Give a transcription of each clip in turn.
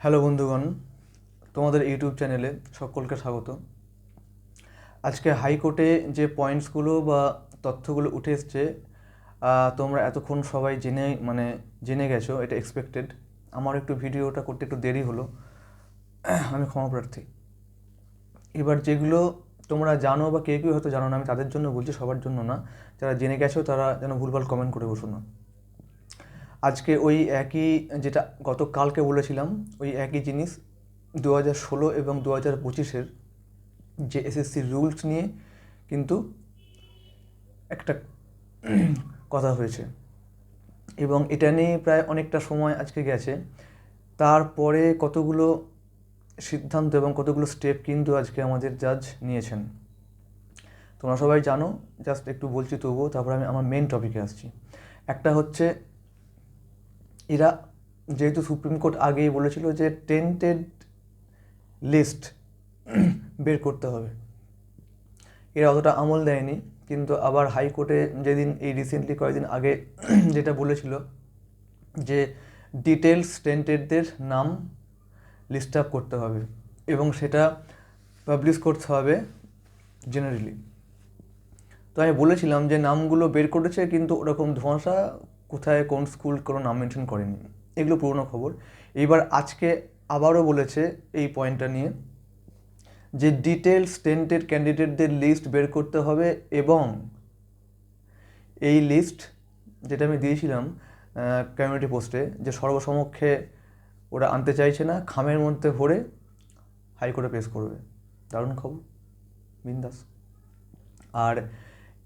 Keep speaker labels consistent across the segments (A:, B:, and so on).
A: Hello বন্ধুগণ, তোমাদের YouTube চ্যানেলে সকলকে স্বাগত। আজকে হাইকোর্টে যে পয়েন্টসগুলো বা তথ্যগুলো উঠে এসছে তোমরা এতক্ষণ সবাই জেনে মানে জেনে গেছো, এটা এক্সপেক্টেড আমার একটু ভিডিওটা করতে একটু দেরি হলো, আমি ক্ষমা প্রার্থী। এবার যেগুলো তোমরা জানো বা কেউ কেউ হয়তো জানো না, আমি তাদের জন্য বলছি, সবার জন্য না। যারা জেনে গেছো, তারা যেন ভুলভাল কমেন্ট করে বসো না। আজকে ওই একই যেটা গতকালকে বলেছিলাম, ওই একই জিনিস দু হাজার ষোলো এবং দু হাজার পঁচিশের যে এসএসসি রুলস নিয়ে কিন্তু একটা কথা হয়েছে। এবং এটা নিয়ে প্রায় অনেকটা সময় আজকে গেছে। তারপরে কতগুলো সিদ্ধান্ত এবং কতগুলো স্টেপ কিন্তু আজকে আমাদের জাজ নিয়েছেন। তোমরা সবাই জানো জাস্ট একটু বলছি তবুও, তারপরে আমি আমার মেন টপিকে আসছি। একটা হচ্ছে এরা যেহেতু সুপ্রিম কোর্ট আগেই বলেছিল যে টেন্টেড লিস্ট বের করতে হবে। এরা অতটা আমল দেয়নি, কিন্তু আবার হাইকোর্টে যেদিন, এই রিসেন্টলি কয়েকদিন আগে যেটা বলেছিল যে ডিটেলস টেন্টেডদের নাম লিস্ট আপ করতে হবে এবং সেটা পাবলিশ করতে হবে জেনারেলি তো আমি বলেছিলাম যে নামগুলো বের করেছে কিন্তু ওরকম ধোঁয়াশা কোথায় কোন স্কুল কোনো নাম মেনশন করেনি। এগুলো পুরনো খবর। এইবার আজকে আবারও বলেছে এই পয়েন্টটা নিয়ে যে ডিটেলস টেন্টেড ক্যান্ডিডেটদের লিস্ট বের করতে হবে এবং এই লিস্ট যেটা আমি দিয়েছিলাম কমিউনিটি পোস্টে যে সর্বসমক্ষে ওরা আনতে চাইছে না, খামের মধ্যে ভরে হাইকোর্টে পেশ করবে। দারুণ খবর। বিন্দাস। আর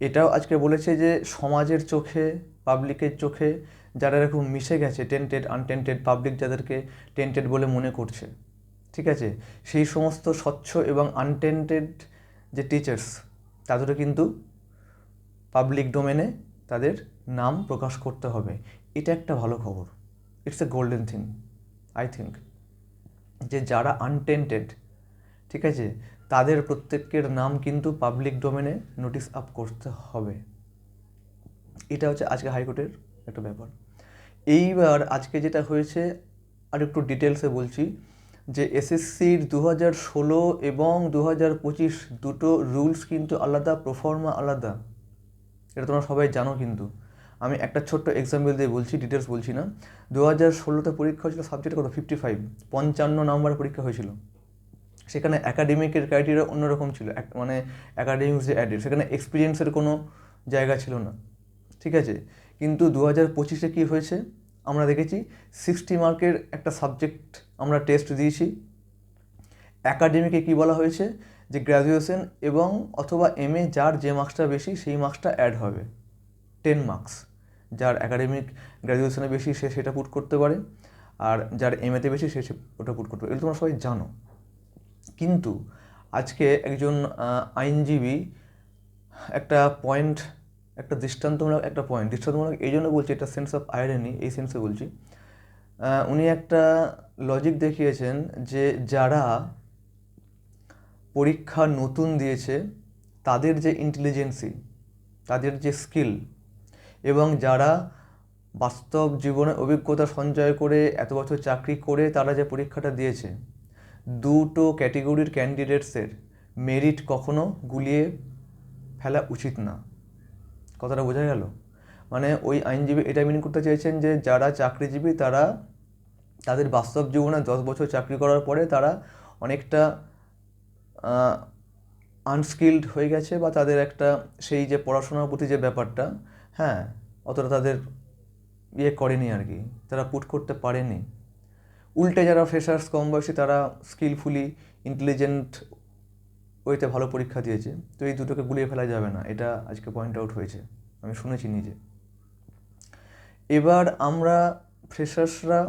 A: এটাও আজকে বলেছে যে সমাজের চোখে পাবলিকের চোখে যারা এরকম মিশে গেছে টেন্টেড আনটেন্টেড পাবলিক যাদেরকে টেন্টেড বলে মনে করছে, ঠিক আছে? সেই সমস্ত স্বচ্ছ এবং আনটেন্টেড যে টিচার্স তাদেরও কিন্তু পাবলিক ডোমেনে তাদের নাম প্রকাশ করতে হবে। এটা একটা ভালো খবর। It's a golden thing I think যে যারা আনটেন্টেড ঠিক আছে? তাদের প্রত্যেকের নাম কিন্তু পাবলিক ডোমেনে নোটিশ আপ করতে হবে। এটা হচ্ছে আজকে হাইকোর্টের একটা ব্যাপার। এইবার আজকে যেটা হয়েছে আর একটু ডিটেলসে বলছি যে এসএসসির দু হাজার ষোলো এবং দু হাজার পঁচিশ দুটো রুলস কিন্তু আলাদা প্রফর্মা আলাদা। এটা তোমরা সবাই জানো কিন্তু। আমি একটা ছোট্ট এক্সাম্পল দিয়ে বলছি ডিটেলস বলছি না। দু হাজার ষোলোতে পরীক্ষা হয়েছিল সাবজেক্ট কত ফিফটি ফাইভ পঞ্চান্ন নম্বর পরীক্ষা হয়েছিল। সেখানে অ্যাকাডেমিকের ক্রাইটেরিয়া অন্যরকম ছিল। মানে একাডেমিক্স যে অ্যাডেড সেখানে এক্সপিরিয়েন্সের কোনো জায়গা ছিল না। ঠিক আছে? কিন্তু দু হাজার পঁচিশে কী হয়েছে? আমরা দেখেছি সিক্সটি মার্কের একটা সাবজেক্ট আমরা টেস্ট দিয়েছি। অ্যাকাডেমিকে কী বলা হয়েছে? যে গ্র্যাজুয়েশন এবং অথবা এম এ যার যে মার্কসটা বেশি, সেই মার্কসটা অ্যাড হবে। টেন মার্কস যার একাডেমিক গ্র্যাজুয়েশনে বেশি, সে সেটা পুট করতে পারে। আর যার এম এতে বেশি, সে- ওটা পুট করতে পারে। এগুলো তোমরা সবাই জানো। কিন্তু আজকে একজন আইনজীবী একটা পয়েন্ট একটা দৃষ্টান্তমূলক, একটা পয়েন্ট দৃষ্টান্তমূলক এই জন্য বলছি, এটা সেন্স অফ আইরনি এই সেন্সে বলছি। উনি একটা লজিক দেখিয়েছেন যে যারা পরীক্ষা নতুন দিয়েছে, তাদের যে ইন্টেলিজেন্সি তাদের যে স্কিল এবং যারা বাস্তব জীবনে অভিজ্ঞতা সঞ্চয় করে এত বছর চাকরি করে তারা যে পরীক্ষাটা দিয়েছে, দুটো ক্যাটেগরির ক্যান্ডিডেটসের মেরিট কখনো গুলিয়ে ফেলা উচিত না। কথাটা বোঝা গেল? মানে ওই আইনজীবী এটা মিন করতে চেয়েছেন যে যারা চাকরিজীবী তারা তাদের বাস্তব জীবনে দশ বছর চাকরি করার পরে তারা অনেকটা আনস্কিল্ড হয়ে গেছে বা তাদের একটা সেই যে পড়াশোনার প্রতি যে ব্যাপারটা হ্যাঁ অতটা তাদের ইয়ে করেনি আর কি, তারা পুট করতে পারেনি। উল্টে যারা ফ্রেশার্স কম বয়সী তারা স্কিলফুলি ইন্টেলিজেন্ট ওইতে ভালো পরীক্ষা দিয়েছে। তো এই দুটোকে গুলিয়ে ফেলা যাবে না। এটা আজকে পয়েন্ট আউট হয়েছে। আমি শুনেছি নিজে। এবার আমরা ফ্রেশার্সরা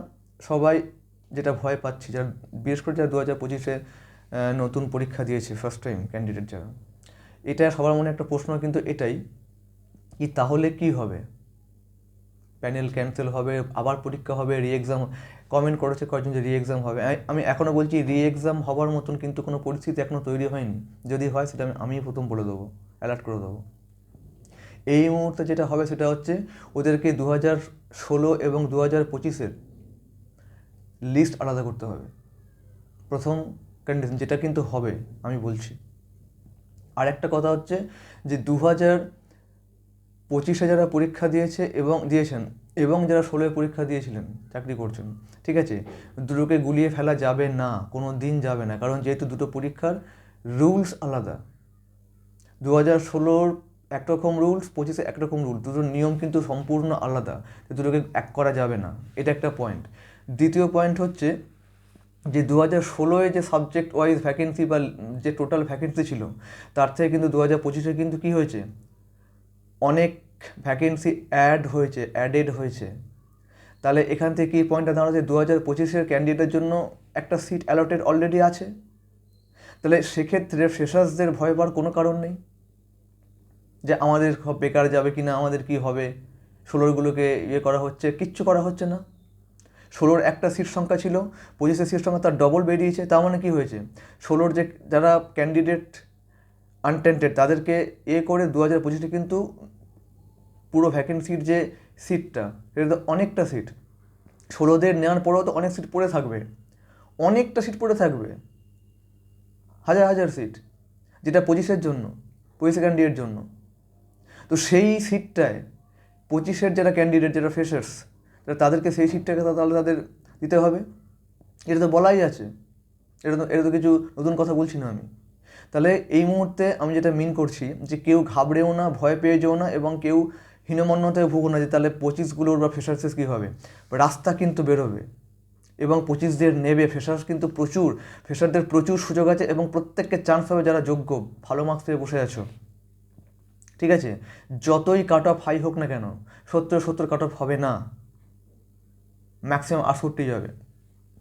A: সবাই যেটা ভয় পাচ্ছি, যারা বিশেষ করে যারা দু হাজার পঁচিশে নতুন পরীক্ষা দিয়েছে ফার্স্ট টাইম ক্যান্ডিডেট যারা, এটা সবার মনে একটা প্রশ্ন কিন্তু এটাই, কি তাহলে কি হবে? প্যানেল ক্যান্সেল হবে, আবার পরীক্ষা হবে রি এক্সাম কমেন্ট করেছে কয়েকজন যে রি এক্সাম হবে আমি- এখনও বলছি রি এক্সাম হওয়ার মতন কিন্তু কোনো পরিস্থিতি এখনও তৈরি হয়নি। যদি হয় সেটা আমি, আমিই প্রথম বলে দেবো অ্যালার্ট করে দেবো। এই মুহূর্তে যেটা হবে সেটা হচ্ছে ওদেরকে দু হাজার ষোলো এবং দু হাজার পঁচিশের লিস্ট আলাদা করতে হবে। প্রথম কন্ডিশন যেটা কিন্তু হবে, আমি বলছি। আর একটা কথা হচ্ছে যে দু হাজার পঁচিশে যারা পরীক্ষা দিয়েছে এবং দিয়েছেন, এবং যারা ষোলোয় পরীক্ষা দিয়েছিলেন, চাকরি করছেন, ঠিক আছে? দুটোকে গুলিয়ে ফেলা যাবে না, কোনো দিন যাবে না, কারণ যেহেতু দুটো পরীক্ষার রুলস আলাদা। দু হাজার ষোলোর একরকম রুলস পঁচিশে একরকম রুল দুটোর নিয়ম কিন্তু সম্পূর্ণ আলাদা দুটোকে এক করা যাবে না, এটা একটা পয়েন্ট দ্বিতীয় পয়েন্ট হচ্ছে যে দু হাজার ষোলোয় যে সাবজেক্ট ওয়াইজ ভ্যাকেন্সি বা যে টোটাল ভ্যাকেন্সি ছিল, তার থেকে কিন্তু দু হাজার পঁচিশে কিন্তু কী হয়েছে? অনেক ভ্যাকেন্সি অ্যাড হয়েছে অ্যাডেড হয়েছে। তাহলে এখান থেকে কী পয়েন্টটা দাঁড়াচ্ছে দু হাজার পঁচিশের ক্যান্ডিডেটের জন্য একটা সিট অ্যালটেড অলরেডি আছে। তাহলে সেক্ষেত্রে ফ্রেশার্সদের ভয় পাওয়ার কোনো কারণ নেই। যে আমাদের বেকার যাবে কি না আমাদের কি হবে? ষোলোরগুলোকে ইয়ে করা হচ্ছে, কিচ্ছু করা হচ্ছে না। ষোলোর একটা সিট সংখ্যা ছিল, পঁচিশের সিট সংখ্যা তার ডবল বেরিয়েছে, তার মানে কি হয়েছে? ষোলোর যে যারা ক্যান্ডিডেট আনটেন্টেড তাদেরকে এ করে দু হাজার পঁচিশে কিন্তু পুরো ভ্যাকেন্সির যে সিটটা সেটা তো অনেকটা সিট ষোলোদের নেওয়ার পরেও তো অনেক সিট পড়ে থাকবে। অনেকটা সিট পড়ে থাকবে। হাজার হাজার সিট যেটা পঁচিশের জন্য, পঁচিশে ক্যান্ডিডেট জন্য। তো সেই সিটটায় পঁচিশের যারা ক্যান্ডিডেট যারা ফ্রেশার্স তাদেরকে সেই সিটটাকে তাহলে তাদের দিতে হবে। এটা তো বলাই আছে। এটা তো এটা তো কিছু নতুন কথা বলছি না আমি। তাহলে এই মুহূর্তে আমি যেটা মিন করছি, যে কেউ ঘাবড়েও না, ভয় পেয়ে যেও না, এবং কেউ হীনমন্যতায় না যে তাহলে পঁচিশগুলোর বা ফ্রেশার্সেস কী হবে? রাস্তা কিন্তু বেরোবে। এবং পঁচিশদের নেবে ফ্রেশার্স কিন্তু প্রচুর। ফ্রেশারদের প্রচুর সুযোগ আছে এবং প্রত্যেককে চান্স হবে যারা যোগ্য। ভালো মার্কস পেয়ে বসে আছো। ঠিক আছে? যতই কাট অফ হাই হোক না কেন, সত্তর সত্তর কাট অফ হবে না। ম্যাক্সিমাম আটষট্টি যাবে।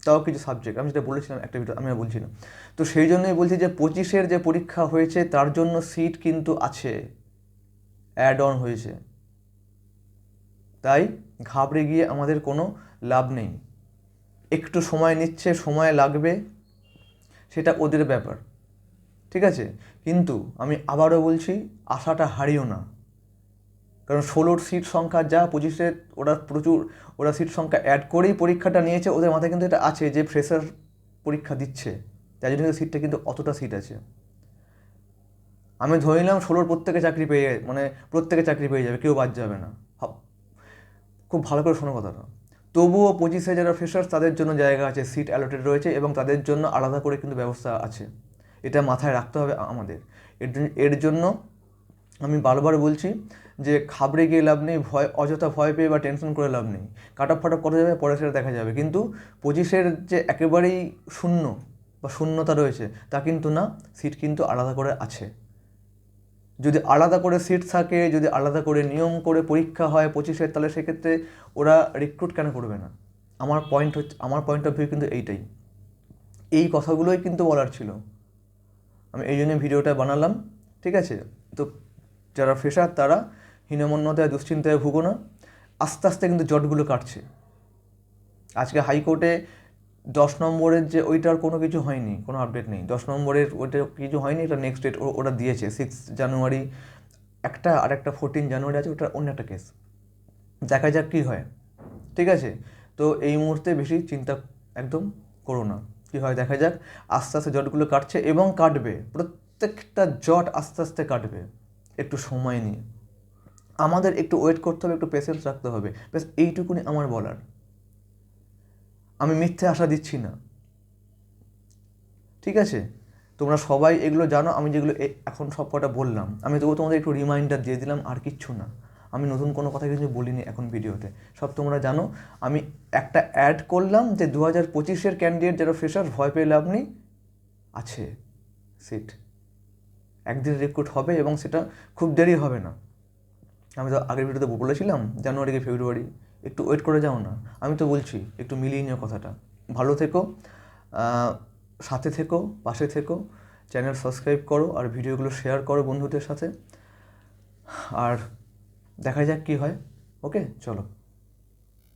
A: তাও কিছু সাবজেক্ট আমি যেটা বলেছিলাম, একটা ভিডিও আমি বলছি না। তো সেই জন্যই বলছি যে পঁচিশের যে পরীক্ষা হয়েছে, তার জন্য সিট কিন্তু আছে। অ্যাড অন হয়েছে। তাই ঘাবড়ে গিয়ে আমাদের কোনো লাভ নেই। একটু সময় নিচ্ছে, সময় লাগবে, সেটা ওদের ব্যাপার। ঠিক আছে? কিন্তু আমি আবারও বলছি, আশাটা হারিও না। কারণ ষোলোর সিট সংখ্যা যা, পঁচিশে ওরা প্রচুর, ওরা সিট সংখ্যা অ্যাড করেই পরীক্ষাটা নিয়েছে, ওদের মাথায় কিন্তু এটা আছে যে ফ্রেশার পরীক্ষা দিচ্ছে। তাই জন্য সিটটা কিন্তু অতটা সিট আছে। আমি ধরে নিলাম ষোলোর প্রত্যেকে চাকরি পেয়ে মানে প্রত্যেকে চাকরি পেয়ে যাবে, কেউ বাদ যাবে না। খুব ভালো করে শোনো কথাটা। তবুও পঁচিশে যারা ফ্রেশার্স তাদের জন্য জায়গা আছে সিট অ্যালোটেড রয়েছে এবং তাদের জন্য আলাদা করে কিন্তু ব্যবস্থা আছে। এটা মাথায় রাখতে হবে আমাদের। এর জন্য এর জন্য আমি বারবার বলছি যে খাবড়ে গিয়ে লাভ নেই, ভয়, অযথা ভয় পেয়ে বা টেনশন করে লাভ নেই। কাট অফ ফাটঅফ করা যাবে, পরে সেটা দেখা যাবে। কিন্তু পঁচিশের যে একেবারেই শূন্য বা শূন্যতা রয়েছে, তা কিন্তু না সিট কিন্তু আলাদা করে আছে। যদি আলাদা করে সিট থাকে, যদি আলাদা করে নিয়ম করে পরীক্ষা হয় পঁচিশের তাহলে সেক্ষেত্রে ওরা রিক্রুট কেন করবে না? আমার পয়েন্ট হচ্ছে, আমার পয়েন্ট অফ ভিউ কিন্তু এইটাই। এই কথাগুলোই কিন্তু বলার ছিল। আমি এই জন্য ভিডিওটা বানালাম, ঠিক আছে? তো যারা ফ্রেশার তারা হীনমন্যতায়, দুশ্চিন্তায় ভুগো না। আস্তে আস্তে কিন্তু জটগুলো কাটছে। আজকে হাইকোর্টে দশ নম্বরের যে ওইটার কোনো কিছু হয়নি, কোনো আপডেট নেই। দশ নম্বরের ওইটা কিছু হয়নি, এটা নেক্সট ডেট ওটা দিয়েছে। সিক্স জানুয়ারি, একটা আর একটা ফোরটিন জানুয়ারি আছে ওটা অন্য একটা কেস দেখা যাক কী হয়। ঠিক আছে? তো এই মুহূর্তে বেশি চিন্তা একদম করো না। কী হয় দেখা যাক। আস্তে আস্তে জটগুলো কাটছে এবং কাটবে। প্রত্যেকটা জট আস্তে আস্তে কাটবে। একটু সময় নিয়ে। আমাদের একটু ওয়েট করতে হবে, একটু পেশেন্স রাখতে হবে। ব্যাস, এইটুকুনি আমার বলার। আমি মিথ্যে আশা দিচ্ছি না। ঠিক আছে? তোমরা সবাই এগুলো জানো, আমি যেগুলো এখন সব কটা বললাম। আমি তবু তোমাদের একটু রিমাইন্ডার দিয়ে দিলাম, আর কিচ্ছু না। আমি নতুন কোনো কথা কিছু বলিনি এখন ভিডিওতে। সব তোমরা জানো, আমি একটা অ্যাড করলাম যে দু হাজার পঁচিশের ক্যান্ডিডেট যারা ফ্রেশার ভয় লাভ নেই। আছে। সিট একদিন রিক্রুট হবে এবং সেটা খুব দেরি হবে না। আমি তো আগের ভিডিওতে বলেছিলাম জানুয়ারি কি ফেব্রুয়ারি। একটু ওয়েট করে যাও না। আমি তো বলছি, একটু মিলিয়ে নিও কথাটা। ভালো থেকো সাথে থেকো, পাশে থেকো চ্যানেল সাবস্ক্রাইব করো আর ভিডিওগুলো শেয়ার করো বন্ধুদের সাথে। আর দেখা যাক কী হয় ওকে চলো।